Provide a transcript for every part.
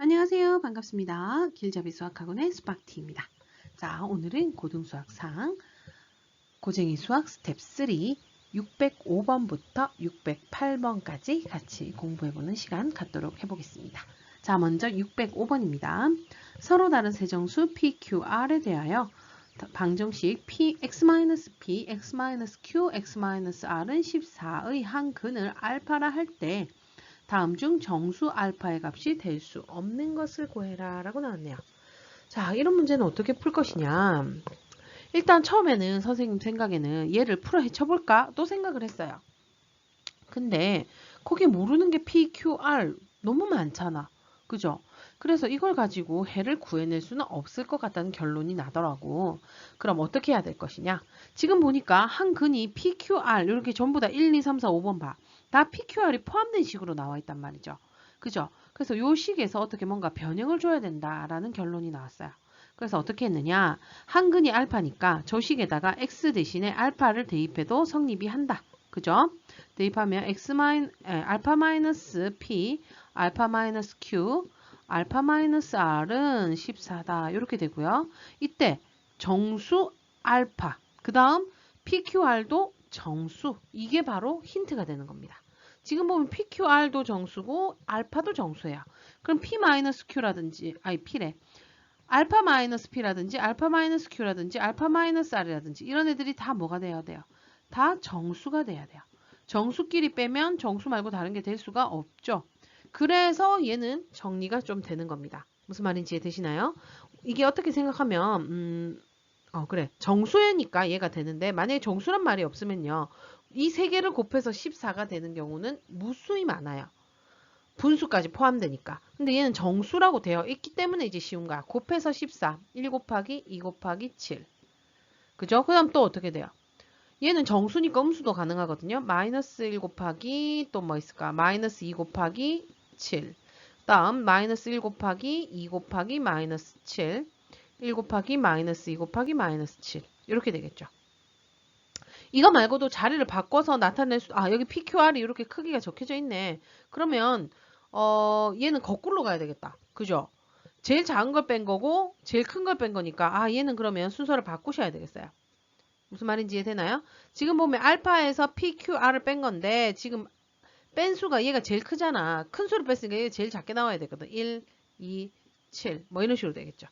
안녕하세요. 반갑습니다. 길잡이 수학학원의 수박티입니다. 자, 오늘은 고등수학상 고쟁이 수학 스텝 3 605번부터 608번까지 같이 공부해보는 시간 갖도록 해보겠습니다. 자, 먼저 605번입니다. 서로 다른 세정수 PQR에 대하여 방정식 Px-P, x-Q, x-R은 14의 한 근을 알파라 할 때 다음 중 정수 알파의 값이 될 수 없는 것을 구해라 라고 나왔네요. 자, 이런 문제는 어떻게 풀 것이냐. 일단 처음에는 선생님 생각에는 얘를 풀어 헤쳐볼까? 또 생각을 했어요. 근데 거기 모르는 게 P, Q, R 너무 많잖아. 그죠? 그래서 이걸 가지고 해를 구해낼 수는 없을 것 같다는 결론이 나더라고. 그럼 어떻게 해야 될 것이냐? 지금 보니까 한 근이 P, Q, R 이렇게 전부 다 1, 2, 3, 4, 5번 봐. 다 PQR이 포함된 식으로 나와 있단 말이죠. 그죠? 그래서 이 식에서 어떻게 뭔가 변형을 줘야 된다라는 결론이 나왔어요. 그래서 어떻게 했느냐? 한근이 알파니까 저 식에다가 x 대신에 알파를 대입해도 성립이 한다. 그죠? 대입하면 x 마이 알파 마이너스 p, 알파 마이너스 q, 알파 마이너스 r은 14다. 이렇게 되고요. 이때 정수 알파, 그 다음 PQR도 정수 이게 바로 힌트가 되는 겁니다. 지금 보면 PQR도 정수고 알파도 정수예요. 그럼 P-Q라든지 아니 P래 알파 마이너스 P라든지 알파 마이너스 Q라든지 알파 마이너스 R이라든지 이런 애들이 다 뭐가 돼야 돼요? 다 정수가 돼야 돼요. 정수끼리 빼면 정수 말고 다른 게 될 수가 없죠. 그래서 얘는 정리가 좀 되는 겁니다. 무슨 말인지 이해되시나요? 이게 어떻게 생각하면 음, 어, 그래. 정수니까 얘가 되는데 만약에 정수란 말이 없으면요. 이 세 개를 곱해서 14가 되는 경우는 무수히 많아요. 분수까지 포함되니까. 근데 얘는 정수라고 되어 있기 때문에 이제 쉬운 거야. 곱해서 14. 1 곱하기 2 곱하기 7. 그죠? 그 다음 또 어떻게 돼요? 얘는 정수니까 음수도 가능하거든요. 마이너스 1 곱하기 또 뭐 있을까? 마이너스 2 곱하기 7. 다음 마이너스 1 곱하기 2 곱하기 마이너스 7. 1 곱하기 마이너스 2 곱하기 마이너스 7 이렇게 되겠죠. 이거 말고도 자리를 바꿔서 나타낼 수, 아, 여기 PQR이 이렇게 크기가 적혀져 있네. 그러면, 어, 얘는 거꾸로 가야 되겠다. 그죠? 제일 작은 걸 뺀 거고, 제일 큰 걸 뺀 거니까, 아, 얘는 그러면 순서를 바꾸셔야 되겠어요. 무슨 말인지 이해되나요? 지금 보면 알파에서 PQR을 뺀 건데, 지금 뺀 수가 얘가 제일 크잖아. 큰 수를 뺐으니까 얘가 제일 작게 나와야 되거든. 1, 2, 7. 뭐 이런 식으로 되겠죠.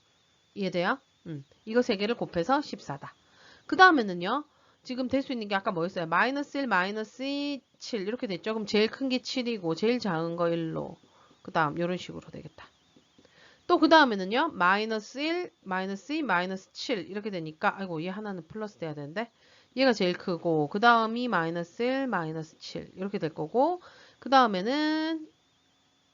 이해돼요? 음, 이거 세 개를 곱해서 14다. 그 다음에는요. 지금 될 수 있는 게 아까 뭐였어요? 마이너스 1, 마이너스 2, 7 이렇게 됐죠. 그럼 제일 큰 게 7이고 제일 작은 거 1로 그 다음 이런 식으로 되겠다. 또 그 다음에는요. 마이너스 1, 마이너스 2, 마이너스 7 이렇게 되니까 아이고 얘 하나는 플러스 돼야 되는데 얘가 제일 크고 그 다음이 마이너스 1, 마이너스 7 이렇게 될 거고 그 다음에는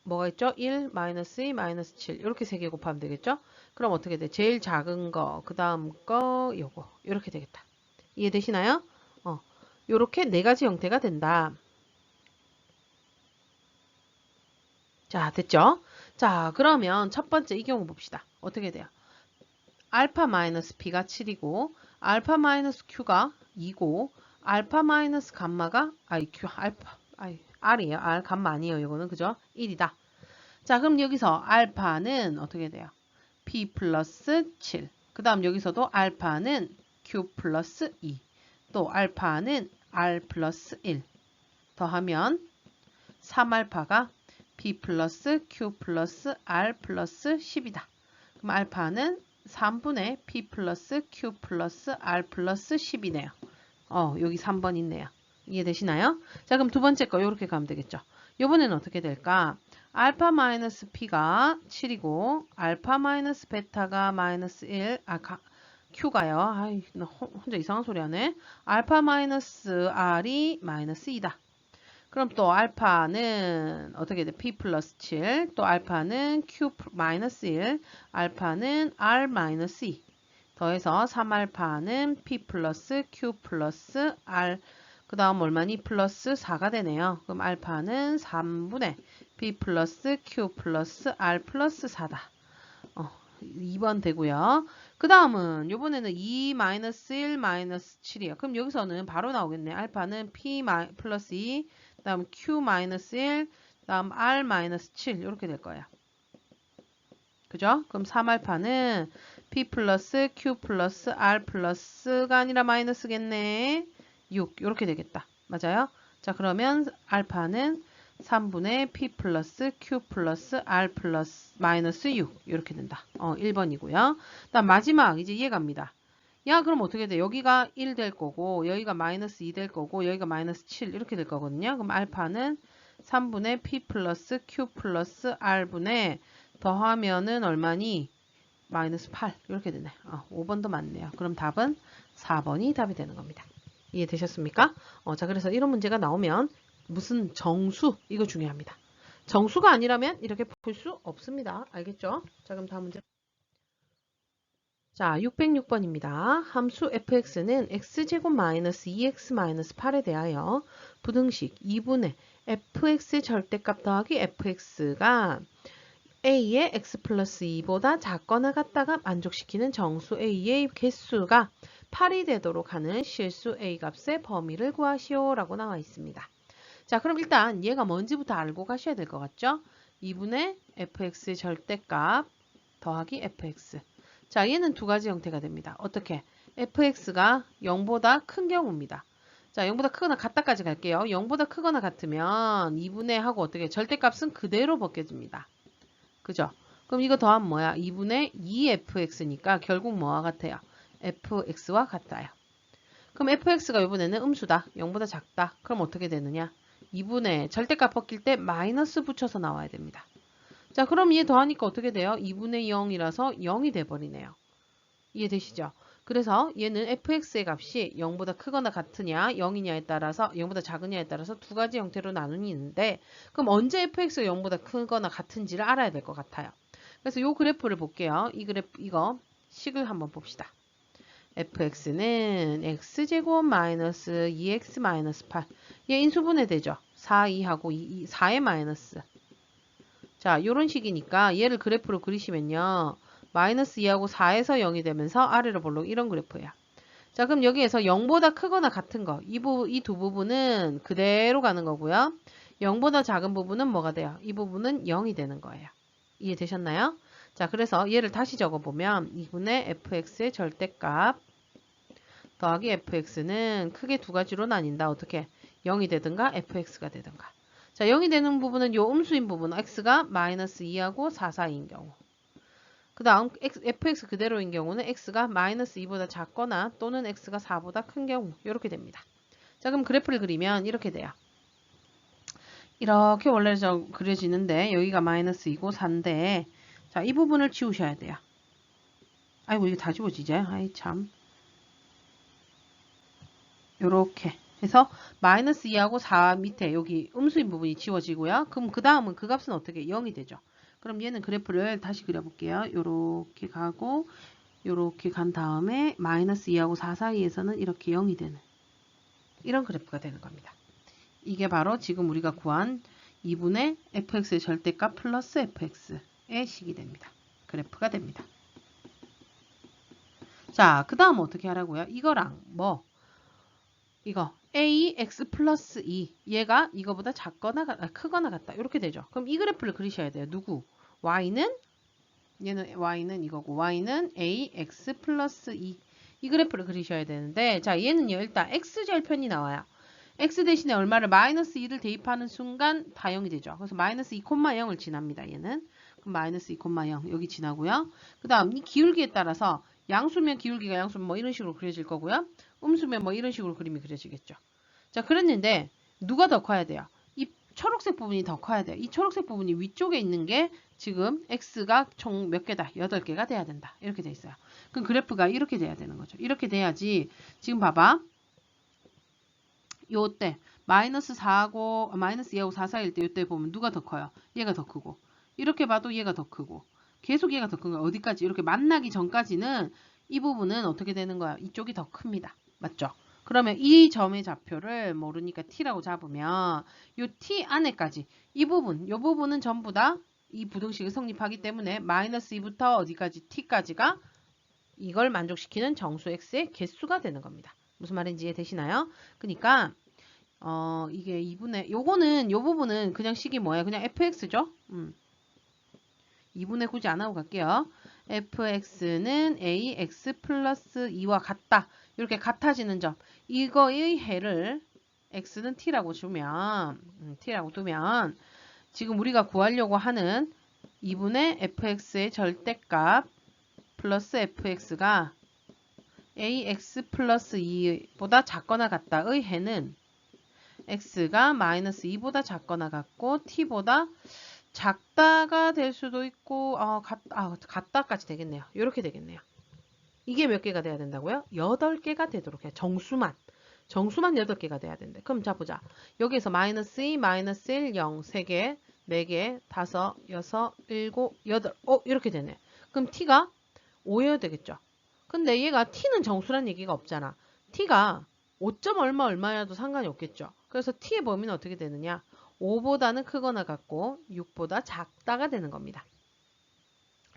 뭐가 있죠? 1, 마이너스 2, 마이너스 7 이렇게 세 개 곱하면 되겠죠? 그럼 어떻게 돼? 제일 작은 거, 그 다음 거, 요거 이렇게 되겠다. 이해되시나요? 어, 요렇게 네 가지 형태가 된다. 자, 됐죠? 자, 그러면 첫 번째 이 경우 봅시다. 어떻게 돼요? 알파 마이너스 P가 7이고 알파 마이너스 Q가 2고 알파 마이너스 감마가 아이 Q 알파 아이 R이에요. R 감마 아니에요. 이거는 그죠? 1이다. 자, 그럼 여기서 알파는 어떻게 돼요? P 플러스 7. 그 다음 여기서도 알파는 Q 플러스 2. 또 알파는 R 플러스 1. 더하면 3알파가 P 플러스 Q 플러스 R 플러스 10이다. 그럼 알파는 3분의 P 플러스 Q 플러스 R 플러스 10이네요. 어, 여기 3번 있네요. 이해되시나요? 자, 그럼 두 번째 거 이렇게 가면 되겠죠. 이번에는 어떻게 될까? 알파 마이너스 P가 7이고 알파 마이너스 베타가 마이너스 1, 아, 가, Q가요. 아이, 나 혼자 이상한 소리 하네. 알파 마이너스 R이 마이너스 2다. 그럼 또 알파는 어떻게 돼? P 플러스 7, 또 알파는 Q 마이너스 1, 알파는 R 마이너스 2. 더해서 3알파는 P 플러스 Q 플러스 R 그 다음 얼마니? 플러스 4가 되네요. 그럼 알파는 3분의 B 플러스 Q 플러스 R 플러스 4다. 어, 2번 되고요. 그 다음은 요번에는 2 마이너스 1 마이너스 7이에요. 그럼 여기서는 바로 나오겠네. 알파는 P 플러스 2, 그 다음 Q 마이너스 1, 그 다음 R 마이너스 7 이렇게 될 거예요. 그죠? 그럼 3알파는 p 플러스 q 플러스 r 플러스가 아니라 마이너스겠네. 6 이렇게 되겠다. 맞아요? 자 그러면 알파는 3분의 p 플러스 q 플러스 r 플러스 마이너스 6 이렇게 된다. 어 1번이고요. 다음 마지막 이제 이해갑니다. 야 그럼 어떻게 돼? 여기가 1 될 거고 여기가 마이너스 2 될 거고 여기가 마이너스 7 이렇게 될 거거든요. 그럼 알파는 3분의 p 플러스 q 플러스 r분의 더하면은 얼마니? 마이너스 8 이렇게 되네. 어, 5번도 맞네요. 그럼 답은 4번이 답이 되는 겁니다. 이해되셨습니까? 어, 자 그래서 이런 문제가 나오면 무슨 정수 이거 중요합니다. 정수가 아니라면 이렇게 풀 수 없습니다. 알겠죠? 자 그럼 다음 문제 자 606번입니다. 함수 fx는 x제곱 마이너스 2x 마이너스 8에 대하여 부등식 2분의 fx 절대값 더하기 fx가 a의 x 플러스 2보다 작거나 같다가 만족시키는 정수 a의 개수가 8이 되도록 하는 실수 a 값의 범위를 구하시오 라고 나와 있습니다. 자 그럼 일단 얘가 뭔지부터 알고 가셔야 될 것 같죠? 2분의 fx의 절대값 더하기 fx 자 얘는 두 가지 형태가 됩니다. 어떻게? fx가 0보다 큰 경우입니다. 자 0보다 크거나 같다까지 갈게요. 0보다 크거나 같으면 2분의 하고 어떻게 절대값은 그대로 벗겨집니다. 그죠? 그럼 이거 더하면 뭐야? 2분의 2fx니까 결국 뭐와 같아요? fx와 같아요. 그럼 fx가 이번에는 음수다. 0보다 작다. 그럼 어떻게 되느냐? 2분의 절대값 벗길 때 마이너스 붙여서 나와야 됩니다. 자 그럼 얘 더하니까 어떻게 돼요? 2분의 0이라서 0이 돼버리네요. 이해되시죠? 그래서 얘는 fx의 값이 0보다 크거나 같으냐 0이냐에 따라서 0보다 작으냐에 따라서 두 가지 형태로 나누는데 그럼 언제 fx가 0보다 크거나 같은지를 알아야 될 것 같아요. 그래서 이 그래프를 볼게요. 이 그래프 이거 식을 한번 봅시다. fx는 x제곱 마이너스 2x 마이너스 8. 얘 인수분해 되죠. 4, 2하고 2, 4의 마이너스. 자, 이런 식이니까 얘를 그래프로 그리시면요. 마이너스 2하고 4에서 0이 되면서 아래로 볼록 이런 그래프예요. 자, 그럼 여기에서 0보다 크거나 같은 거, 이 두 부분은 그대로 가는 거고요. 0보다 작은 부분은 뭐가 돼요? 이 부분은 0이 되는 거예요. 이해되셨나요? 자, 그래서 얘를 다시 적어보면 2분의 fx의 절대값 더하기 fx는 크게 두 가지로 나뉜다. 어떻게? 0이 되든가 fx가 되든가. 자, 0이 되는 부분은 요 음수인 부분 x가 마이너스 2하고 4, 4인 경우. 그 다음 fx 그대로인 경우는 x가 마이너스 2보다 작거나 또는 x가 4보다 큰 경우 이렇게 됩니다. 자 그럼 그래프를 그리면 이렇게 돼요. 이렇게 원래 저 그려지는데 여기가 마이너스 2고 4인데 자 이 부분을 지우셔야 돼요. 아이고 이게 다 지워지죠? 아이 참. 요렇게 해서 마이너스 2하고 4 밑에 여기 음수인 부분이 지워지고요. 그럼 그 다음은 그 값은 어떻게 0이 되죠. 그럼 얘는 그래프를 다시 그려볼게요. 요렇게 가고 요렇게 간 다음에 마이너스 2하고 4 사이에서는 이렇게 0이 되는 이런 그래프가 되는 겁니다. 이게 바로 지금 우리가 구한 2분의 fx의 절대값 플러스 fx의 식이 됩니다. 그래프가 됩니다. 자, 그 다음 어떻게 하라고요? 이거랑 뭐 이거 ax 플러스 2 얘가 이거보다 작거나 아, 크거나 같다 이렇게 되죠. 그럼 이 그래프를 그리셔야 돼요. 누구? Y는 얘는 y는 이거고 y는 ax 플러스 2. 이 그래프를 그리셔야 되는데 자 얘는요 일단 x절편이 나와요. x 대신에 얼마를 마이너스 2를 대입하는 순간 다 0이 되죠. 그래서 마이너스 2,0을 지납니다. 얘는 그럼 마이너스 2,0 여기 지나고요. 그 다음 이 기울기에 따라서 양수면 기울기가 양수면 뭐 이런 식으로 그려질 거고요. 음수면 뭐 이런 식으로 그림이 그려지겠죠. 자 그랬는데 누가 더 커야 돼요? 이 초록색 부분이 더 커야 돼요. 이 초록색 부분이 위쪽에 있는 게 지금 x가 총 몇 개다? 8개가 돼야 된다. 이렇게 돼 있어요. 그럼 그래프가 이렇게 돼야 되는 거죠. 이렇게 돼야지 지금 봐봐. 요때 마이너스 4하고 마이너스 2하고 4 사이일 때 요때 보면 누가 더 커요? 얘가 더 크고 이렇게 봐도 얘가 더 크고 계속 얘가 더 큰 거야. 어디까지? 이렇게 만나기 전까지는 이 부분은 어떻게 되는 거야? 이쪽이 더 큽니다. 맞죠? 그러면 이 점의 좌표를 모르니까 t라고 잡으면 이 t 안에까지 이 부분, 이 부분은 전부 다 이 부등식을 성립하기 때문에 마이너스 2부터 어디까지 t까지가 이걸 만족시키는 정수 x의 개수가 되는 겁니다. 무슨 말인지 이해되시나요? 그러니까 어 이게 2분의 요거는 요 부분은 그냥 식이 뭐예요? 그냥 fx죠? 음. 2분의 굳이 안 하고 갈게요. fx는 ax 플러스 2와 같다. 이렇게 같아지는 점. 이거의 해를 x는 t라고 주면 음, t라고 두면 지금 우리가 구하려고 하는 2분의 fx의 절대값 플러스 fx가 ax 플러스 2보다 작거나 같다의 해는 x가 마이너스 2보다 작거나 같고 t보다 작다가 될 수도 있고 어, 같, 아, 같다까지 되겠네요. 이렇게 되겠네요. 이게 몇 개가 돼야 된다고요? 8개가 되도록 해요. 정수만. 정수만 8개가 돼야 된대. 그럼 자 보자. 여기에서 마이너스 2, 마이너스 1, 0, 3개, 4개, 5, 6, 7, 8, 어 이렇게 되네. 그럼 t가 5여야 되겠죠. 근데 얘가 t는 정수란 얘기가 없잖아. t가 5점 얼마 얼마여도 상관이 없겠죠. 그래서 t의 범위는 어떻게 되느냐? 5보다는 크거나 같고 6보다 작다가 되는 겁니다.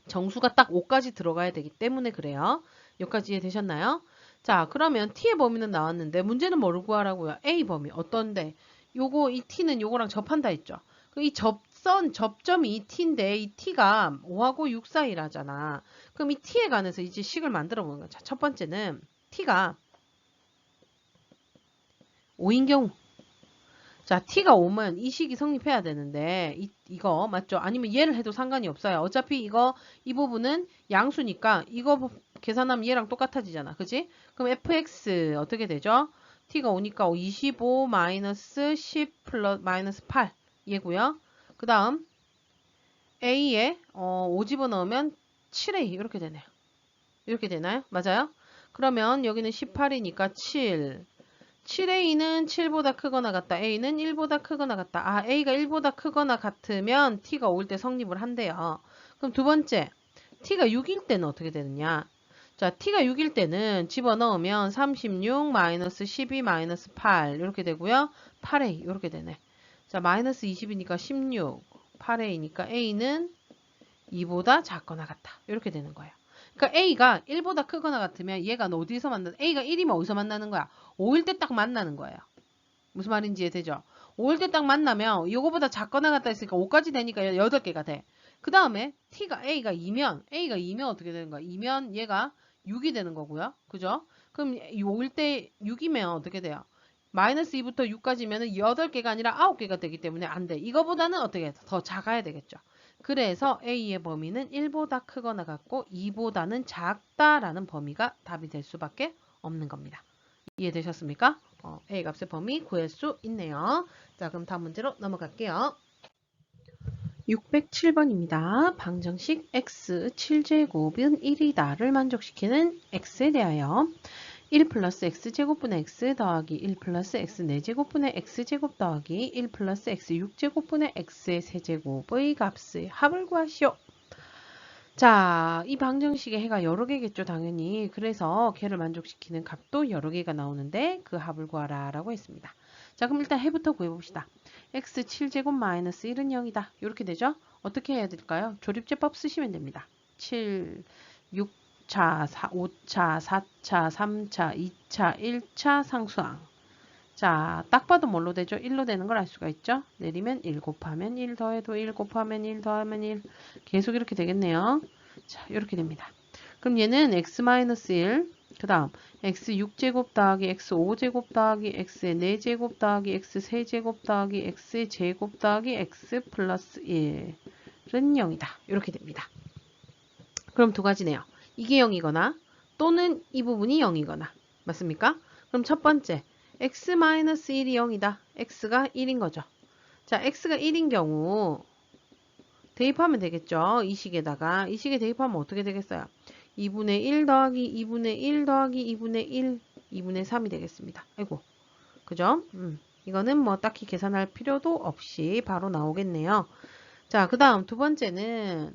정수가 딱 5까지 들어가야 되기 때문에 그래요. 여기까지 이해되셨나요? 자 그러면 t의 범위는 나왔는데 문제는 뭐를 구하라고요? a 범위 어떤데? 요거 이 t는 요거랑 접한다 했죠. 그이 접선 접점이 이 t인데 이 t가 5하고 6 사이라잖아. 그럼 이 t에 관해서 이제 식을 만들어 보는 거죠. 첫 번째는 t가 5인 경우 자, t가 오면 이 식이 성립해야 되는데 이, 이거 맞죠? 아니면 얘를 해도 상관이 없어요. 어차피 이거 이 부분은 양수니까 이거 계산하면 얘랑 똑같아지잖아. 그지? 그럼 fx 어떻게 되죠? t가 오니까 25 마이너스 10 플러스 마이너스 8 얘고요. 그 다음 a에 어, 5 집어넣으면 7a 이렇게 되네요. 이렇게 되나요? 맞아요? 그러면 여기는 18이니까 7 7a는 7보다 크거나 같다. a는 1보다 크거나 같다. 아, a가 1보다 크거나 같으면 t가 5일 때 성립을 한대요. 그럼 두 번째, t가 6일 때는 어떻게 되느냐? 자, t가 6일 때는 집어넣으면 36 마이너스 12 마이너스 8 이렇게 되고요. 8a 이렇게 되네. 자, 마이너스 20이니까 16, 8a니까 a는 2보다 작거나 같다. 이렇게 되는 거예요. 그러니까 A가 1보다 크거나 같으면 얘가 어디서 만나 A가 1이면 어디서 만나는 거야? 5일 때 딱 만나는 거예요. 무슨 말인지 이해되죠? 5일 때 딱 만나면 이거보다 작거나 같다 했으니까 5까지 되니까 8개가 돼. 그 다음에 T가 A가 2면 A가 2면 어떻게 되는 거야? 2면 얘가 6이 되는 거고요. 그죠? 그럼 5일 때 6이면 어떻게 돼요? 마이너스 2부터 6까지면 8개가 아니라 9개가 되기 때문에 안 돼. 이거보다는 어떻게 더 작아야 되겠죠. 그래서 A의 범위는 1보다 크거나 같고 2보다는 작다라는 범위가 답이 될 수밖에 없는 겁니다. 이해되셨습니까? 어, A 값의 범위 구할 수 있네요. 자 그럼 다음 문제로 넘어갈게요. 607번입니다. 방정식 x 7제곱은 1이다를 만족시키는 x에 대하여 1 플러스 x제곱분의 x 더하기 1 플러스 x 4제곱분의 x제곱 더하기 1 플러스 x 6제곱분의 x의 세제곱의 값의 합을 구하시오. 자, 이 방정식의 해가 여러 개겠죠, 당연히. 그래서 걔를 만족시키는 값도 여러 개가 나오는데 그 합을 구하라 라고 했습니다. 자, 그럼 일단 해부터 구해봅시다. x 7제곱 마이너스 1은 0이다. 이렇게 되죠? 어떻게 해야 될까요? 조립제법 쓰시면 됩니다. 7, 6, 4차, 4, 5차, 4차, 3차, 2차, 1차 상수항. 자, 딱 봐도 뭘로 되죠? 1로 되는 걸 알 수가 있죠? 내리면 1 곱하면 1 더해도 1 곱하면 1 더하면 1 계속 이렇게 되겠네요. 자, 이렇게 됩니다. 그럼 얘는 x-1 그 다음 x 6제곱 더하기 x 5제곱 더하기 x의 4제곱 더하기 x 3제곱 더하기 x의 제곱 더하기 x 플러스 1은 0이다. 이렇게 됩니다. 그럼 두 가지네요. 이게 0이거나 또는 이 부분이 0이거나 맞습니까? 그럼 첫 번째 x-1이 0이다. x가 1인 거죠. 자, x가 1인 경우 대입하면 되겠죠. 이 식에다가 이 식에 대입하면 어떻게 되겠어요? 2분의 1 더하기 2분의 1 더하기 2분의 1 2분의 3이 되겠습니다. 아이고 그죠? 음, 이거는 뭐 딱히 계산할 필요도 없이 바로 나오겠네요. 자, 그 다음 두 번째는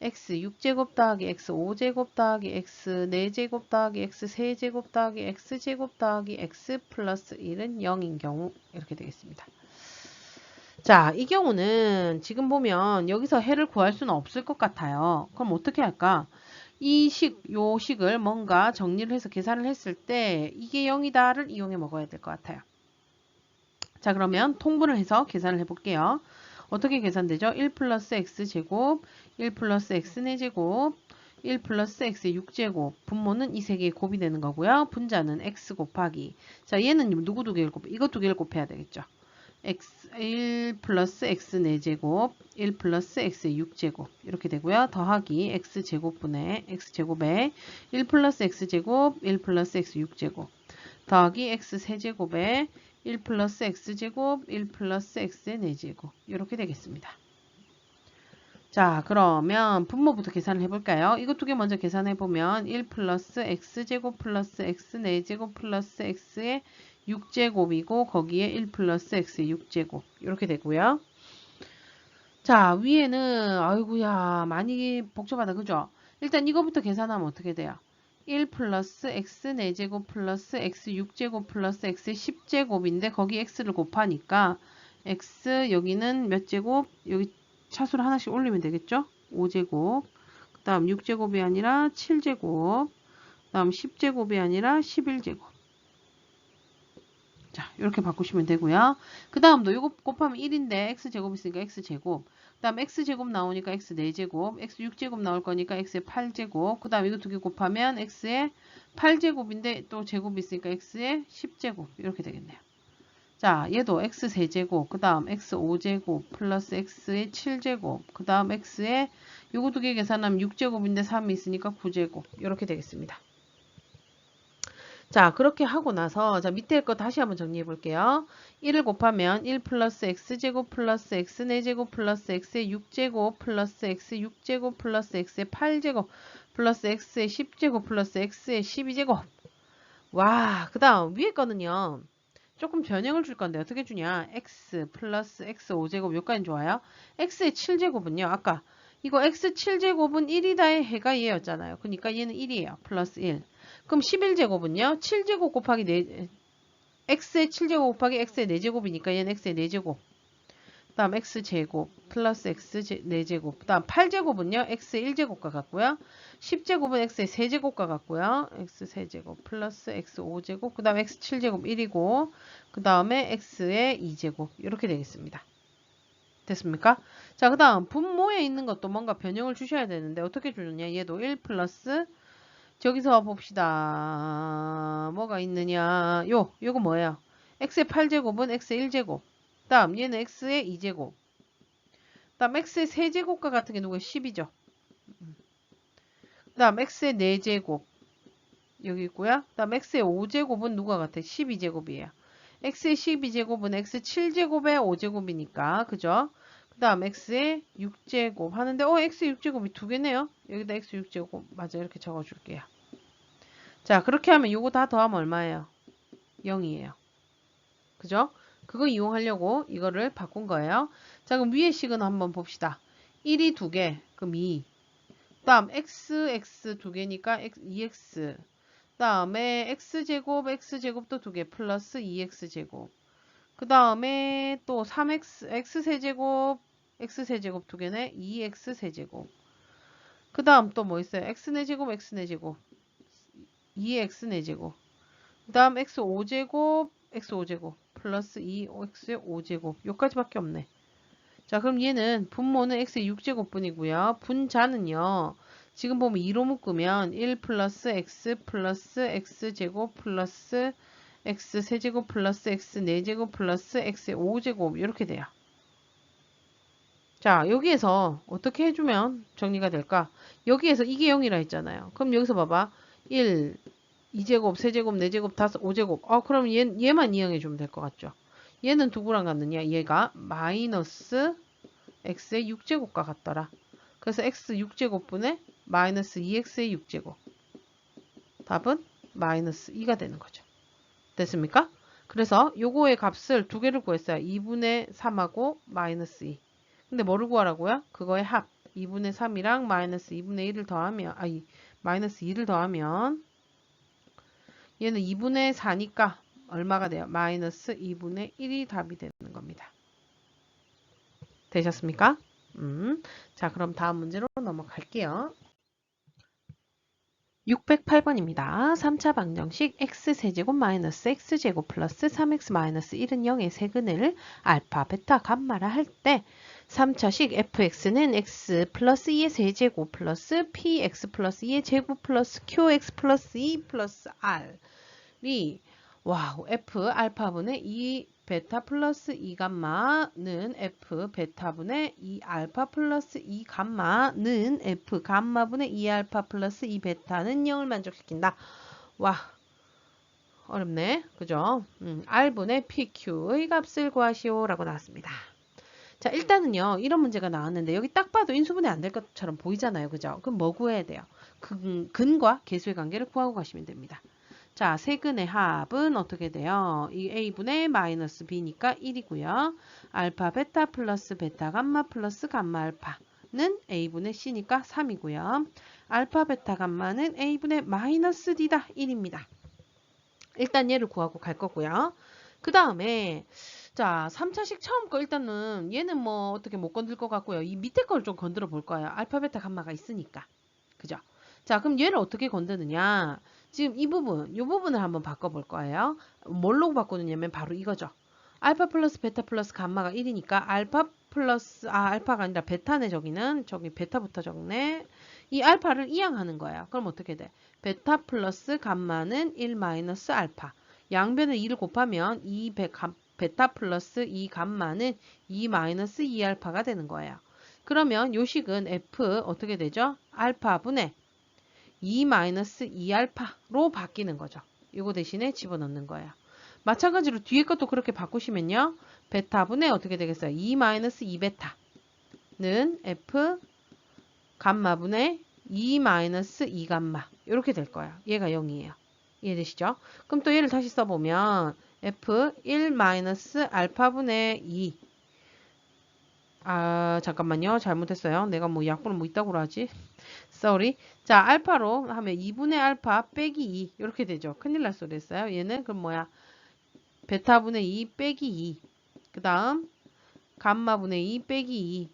x 6제곱 더하기 x 5제곱 더하기 x 4제곱 더하기 x 3제곱 더하기 x제곱 더하기 x 플러스 1은 0인 경우 이렇게 되겠습니다. 자, 이 경우는 지금 보면 여기서 해를 구할 수는 없을 것 같아요. 그럼 어떻게 할까? 이 식, 요 식을 뭔가 정리를 해서 계산을 했을 때 이게 0이다를 이용해 먹어야 될 것 같아요. 자, 그러면 통분을 해서 계산을 해볼게요. 어떻게 계산되죠? 1 플러스 x제곱, 1 플러스 x 4제곱, 1 플러스 x의 6제곱. 분모는 이 세 개의 곱이 되는 거고요. 분자는 x 곱하기. 자, 얘는 누구 두 개를 곱, 이거 두 개를 곱해야 되겠죠. x 1 플러스 x 4제곱, 1 플러스 x의 6제곱 이렇게 되고요. 더하기 x제곱분의 x제곱에 1 플러스 x제곱, 1 플러스 x 6제곱 더하기 x 세제곱에 1 플러스 x제곱, 1 플러스 x의 4제곱 이렇게 되겠습니다. 자 그러면 분모부터 계산을 해볼까요? 이거 두 개 먼저 계산해보면 1 플러스 x제곱 플러스 x 4제곱 플러스 x의 6제곱이고 거기에 1 플러스 x의 6제곱 이렇게 되고요. 자 위에는 아이구야 많이 복잡하다 그죠? 일단 이거부터 계산하면 어떻게 돼요? 1 플러스 x 4제곱 플러스 x 6제곱 플러스 x 10제곱인데 거기 x를 곱하니까 x 여기는 몇 제곱? 여기 차수를 하나씩 올리면 되겠죠? 5제곱 그 다음 6제곱이 아니라 7제곱 그 다음 10제곱이 아니라 11제곱 자 이렇게 바꾸시면 되고요. 그 다음도 이거 곱하면 1인데 x제곱 있으니까 x제곱 그 다음 x제곱 나오니까 x 4제곱, x 6제곱 나올 거니까 x의 8제곱, 그 다음 이거 두 개 곱하면 x의 8제곱인데 또 제곱이 있으니까 x의 10제곱 이렇게 되겠네요. 자, 얘도 x 3제곱, 그 다음 x 5제곱, 플러스 x의 7제곱, 그 다음 x의 요거 두 개 계산하면 6제곱인데 3이 있으니까 9제곱 이렇게 되겠습니다. 자 그렇게 하고 나서 자 밑에 거 다시 한번 정리해 볼게요. 1을 곱하면 1 플러스 x제곱 플러스 x 4제곱 플러스 x의 6제곱 플러스 x 6제곱 플러스 x의 8제곱 플러스 x의 10제곱 플러스 x의 12제곱 와 그 다음 위에 거는요. 조금 변형을 줄 건데 어떻게 주냐 x 플러스 x 5제곱 여기까지 좋아요. x의 7제곱은요. 아까 이거 x 7제곱은 1이다의 해가 얘였잖아요. 그러니까 얘는 1이에요. 플러스 1. 그럼 11제곱은요? 7제곱 곱하기 4, x의 7제곱 곱하기 x의 4제곱이니까 얘는 x의 4제곱. 그 다음 x제곱 플러스 x 4제곱. 그 다음 8제곱은요? x의 1제곱과 같고요. 10제곱은 x의 3제곱과 같고요. x 3제곱 플러스 x 5제곱. 그 다음 x 7제곱 1이고 그 다음에 x의 2제곱 이렇게 되겠습니다. 됐습니까? 자, 그 다음 분모에 있는 것도 뭔가 변형을 주셔야 되는데 어떻게 주느냐? 얘도 1 플러스 저기서 봅시다. 뭐가 있느냐. 요, 요거 뭐예요? x의 8제곱은 x의 1제곱. 다음 얘는 x의 2제곱. 다음 x의 세제곱과 같은 게 누구예요? 10이죠. 다음 x의 4제곱. 여기 있고요. 다음 x의 5제곱은 누가 같아? 12제곱이에요. x의 12제곱은 x 7제곱의 5제곱이니까. 그죠? 그 다음 x의 6제곱 하는데 어 x 6제곱이 두 개네요. 여기다 x 6제곱 맞아 이렇게 적어줄게요. 자 그렇게 하면 요거 다 더하면 얼마예요? 0이에요. 그죠? 그거 이용하려고 이거를 바꾼 거예요. 자 그럼 위의 식은 한번 봅시다. 1이 두 개, 그럼 2. 다음 x, x 두 개니까 x, 2x. 다음에 x제곱, x제곱도 두 개, 플러스 2x제곱. 그 다음에 또 3x, x세제곱, x세제곱 두 개네, 2x세제곱. 그 다음 또 뭐 있어요? x네제곱, x네제곱. 2x4제곱. 그 다음 x 5제곱, x 5제곱. 플러스 2x의 5제곱. 요까지밖에 없네. 자, 그럼 얘는 분모는 x의 6제곱 뿐이고요. 분자는요. 지금 보면 2로 묶으면 1 플러스 x 플러스 x제곱 플러스 x 세제곱 플러스 x 4제곱 플러스 x의 5제곱 이렇게 돼요. 자 여기에서 어떻게 해주면 정리가 될까? 여기에서 이게 0이라 했잖아요. 그럼 여기서 봐봐. 1, 2제곱, 3제곱, 4제곱, 5, 5제곱. 어, 그럼 얘, 얘만 이용해주면 될 것 같죠? 얘는 누구랑 같느냐? 얘가 마이너스 x의 6제곱과 같더라. 그래서 x 6제곱분의 마이너스 2x의 6제곱. 답은 마이너스 2가 되는 거죠. 됐습니까? 그래서 요거의 값을 두 개를 구했어요. 2분의 3하고 마이너스 2. 근데 뭐를 구하라고요? 그거의 합. 2분의 3이랑 마이너스 2분의 1을 더하면, 아니, 마이너스 2를 더하면, 얘는 2분의 4니까 얼마가 돼요? 마이너스 2분의 1이 답이 되는 겁니다. 되셨습니까? 음, 자, 그럼 다음 문제로 넘어갈게요. 608번입니다. 3차 방정식 x세제곱 마이너스 x제곱 플러스 3x 마이너스 1은 0의 세근을 알파, 베타, 감마라 할 때 3차식 fx는 x 플러스 2의 세제곱 플러스 px 플러스 2의 제곱 플러스 qx 플러스 2 플러스 r이 와우 f 알파분의 2 베타 플러스 2 감마는 f 베타분의 2 알파 플러스 2 감마는 f 감마분의 2 알파 플러스 2 베타는 0을 만족시킨다. 와 어렵네. 그죠? 음, R분의 PQ의 값을 구하시오 라고 나왔습니다. 자 일단은요 이런 문제가 나왔는데 여기 딱 봐도 인수분해 안 될 것처럼 보이잖아요. 그죠? 그럼 뭐 구해야 돼요? 근, 근과 개수의 관계를 구하고 가시면 됩니다. 자 세근의 합은 어떻게 돼요? 이 A분의 마이너스 B니까 1이고요. 알파 베타 플러스 베타 감마 플러스 감마 알파 는 A분의 C니까 3이고요. 알파 베타 감마는 A분의 마이너스 D다 1입니다. 일단 얘를 구하고 갈 거고요. 그 다음에 자 3차식 처음 거 일단은 얘는 뭐 어떻게 못 건들 것 같고요. 이 밑에 걸 좀 건드려 볼 거예요. 알파 베타 감마가 있으니까. 그죠? 자 그럼 얘를 어떻게 건드느냐. 지금 이 부분 이 부분을 한번 바꿔볼 거예요. 뭘로 바꾸느냐면 바로 이거죠. 알파 플러스 베타 플러스 감마가 1이니까 알파 플러스 아 알파가 아니라 베타네 저기는 저기 베타부터 적네. 이 알파를 이항하는 거야. 그럼 어떻게 돼? 베타 플러스 감마는 1 마이너스 알파. 양변을 2를 곱하면 2 베, 감, 베타 플러스 2 감마는 2 마이너스 2 알파가 되는 거예요. 그러면 요식은 f 어떻게 되죠? 알파분의 2 마이너스 2 알파로 바뀌는 거죠. 이거 대신에 집어넣는 거예요. 마찬가지로 뒤에 것도 그렇게 바꾸시면요. 베타분의 어떻게 되겠어요? 2 마이너스 2 베타는 f 감마분의 2 마이너스 2 감마 이렇게 될 거예요. 얘가 0이에요. 이해되시죠? 그럼 또 얘를 다시 써보면 f 1 마이너스 알파분의 2 아, 잠깐만요. 잘못했어요. 내가 뭐 약분을 뭐 있다고 하지? sorry. 자, 알파로 하면 2분의 알파 빼기 2. 이렇게 되죠. 큰일 날 소리 했어요. 얘는 그럼 뭐야? 베타분의 2 빼기 2. 그 다음, 감마분의 2 빼기 2.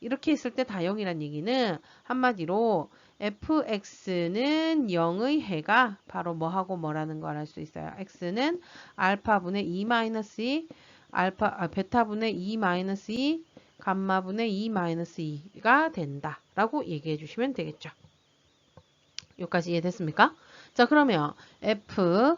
이렇게 했을 때 다 0이란 얘기는 한마디로 fx는 0의 해가 바로 뭐하고 뭐라는 걸 알 수 있어요. x는 알파분의 2 마이너스 2, 알파, 아, 베타분의 2 마이너스 2, 감마분의 2 마이너스 2가 된다. 라고 얘기해 주시면 되겠죠. 여기까지 이해됐습니까? 자, 그러면 f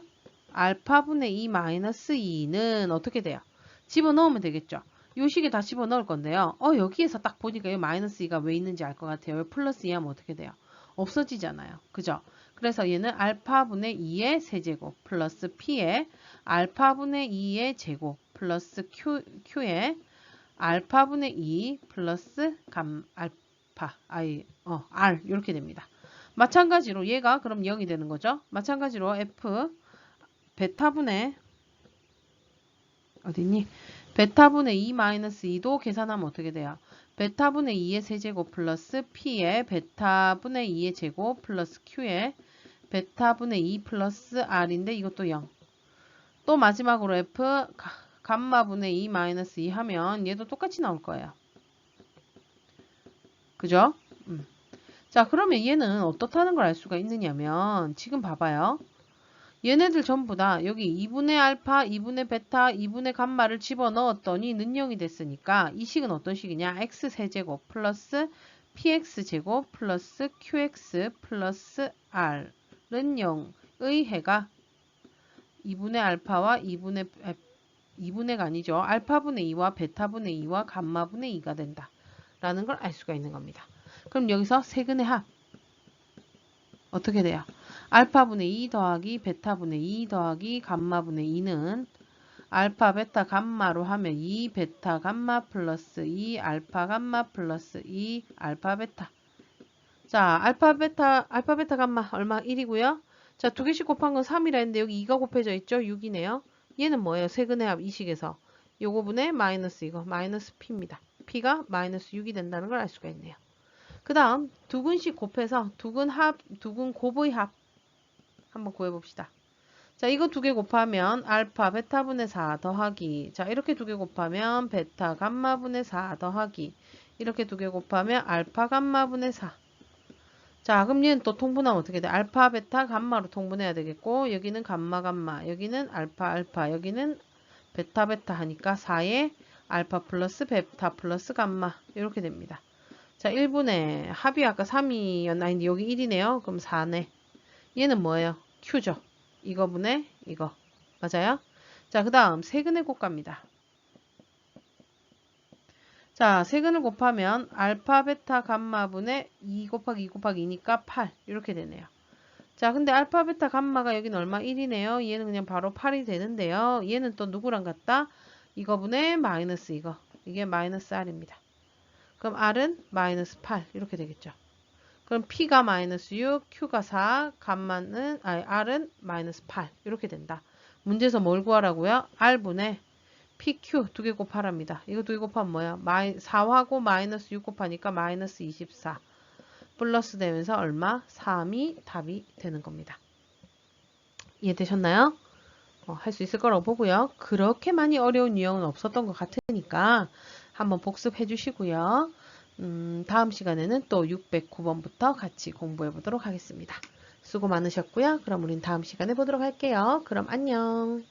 알파분의 2 마이너스 2는 어떻게 돼요? 집어넣으면 되겠죠. 요 식에 다 집어넣을 건데요. 어, 여기에서 딱 보니까 이 마이너스 2가 왜 있는지 알 것 같아요. 플러스 2 하면 어떻게 돼요? 없어지잖아요. 그죠? 그래서 얘는 알파분의 2의 세제곱 플러스 p의 알파분의 2의 제곱 플러스 q, q의 알파분의 2 플러스 감 알파 아이 어 r 이렇게 됩니다. 마찬가지로 얘가 그럼 0이 되는 거죠. 마찬가지로 f 베타분의 어디니? 베타분의 2 마이너스 2도 계산하면 어떻게 돼요? 베타분의 2의 세제곱 플러스 p의 베타분의 2의 제곱 플러스 q의 베타분의 2 플러스 r인데 이것도 0. 또 마지막으로 f 감마분의 2 마이너스 2 하면 얘도 똑같이 나올 거예요. 그죠? 음. 자 그러면 얘는 어떻다는 걸 알 수가 있느냐면 지금 봐봐요. 얘네들 전부 다 여기 2분의 알파, 2분의 베타, 2분의 감마를 집어넣었더니 는영이 됐으니까 이 식은 어떤 식이냐? x세제곱 플러스 px제곱 플러스 qx 플러스 r은 0의 해가 2분의 알파와 2분의 2분의가 아니죠. 알파분의 2와 베타분의 2와 감마분의 2가 된다. 라는 걸 알 수가 있는 겁니다. 그럼 여기서 세근의 합 어떻게 돼요? 알파분의 2 더하기 베타분의 2 더하기 감마분의 2는 알파 베타 감마로 하면 2 베타 감마 플러스 2 알파 감마 플러스 2 알파 베타. 자 알파 베타 알파 베타 감마 얼마? 1이고요. 자 두 개씩 곱한 건 3이라 했는데 여기 2가 곱해져 있죠? 6이네요. 얘는 뭐예요? 세근의 합 이 식에서. 요거 분의 마이너스 이거 마이너스 p입니다. p가 마이너스 6이 된다는 걸 알 수가 있네요. 그 다음 두근씩 곱해서 두근 합 두근 곱의 합 한번 구해봅시다. 자, 이거 두 개 곱하면 알파 베타분의 4 더하기 자, 이렇게 두 개 곱하면 베타 감마분의 4 더하기 이렇게 두 개 곱하면 알파 감마분의 4 자, 그럼 얘는 또 통분하면 어떻게 돼? 알파 베타 감마로 통분해야 되겠고 여기는 감마 감마 여기는 알파 알파 여기는 베타 베타 하니까 4에 알파 플러스 베타 플러스 감마 이렇게 됩니다. 자 1분의 합이 아까 3이었나 아닌데 여기 1이네요. 그럼 4네. 얘는 뭐예요? Q죠. 이거분의 이거. 맞아요? 자, 그 다음 세근의 곱갑니다. 자, 세근을 곱하면 알파, 베타, 감마분의 2 곱하기 2 곱하기 2니까 8 이렇게 되네요. 자, 근데 알파, 베타, 감마가 여기는 얼마? 1이네요. 얘는 그냥 바로 8이 되는데요. 얘는 또 누구랑 같다? 이거분의 마이너스 이거. 이게 마이너스 R입니다. 그럼 R은 마이너스 8 이렇게 되겠죠. 그럼 P가 마이너스 6, Q가 4, 감마는 아니 R은 마이너스 8 이렇게 된다. 문제에서 뭘 구하라고요? R분의 PQ 두 개 곱하랍니다. 이거 두 개 곱하면 뭐야? 마이, 4하고 마이너스 6 곱하니까 마이너스 24 플러스 되면서 얼마? 3이 답이 되는 겁니다. 이해되셨나요? 어, 할 수 있을 거라고 보고요. 그렇게 많이 어려운 유형은 없었던 것 같으니까 한번 복습해 주시고요. 음, 다음 시간에는 또 609번부터 같이 공부해 보도록 하겠습니다. 수고 많으셨고요. 그럼 우린 다음 시간에 보도록 할게요. 그럼 안녕.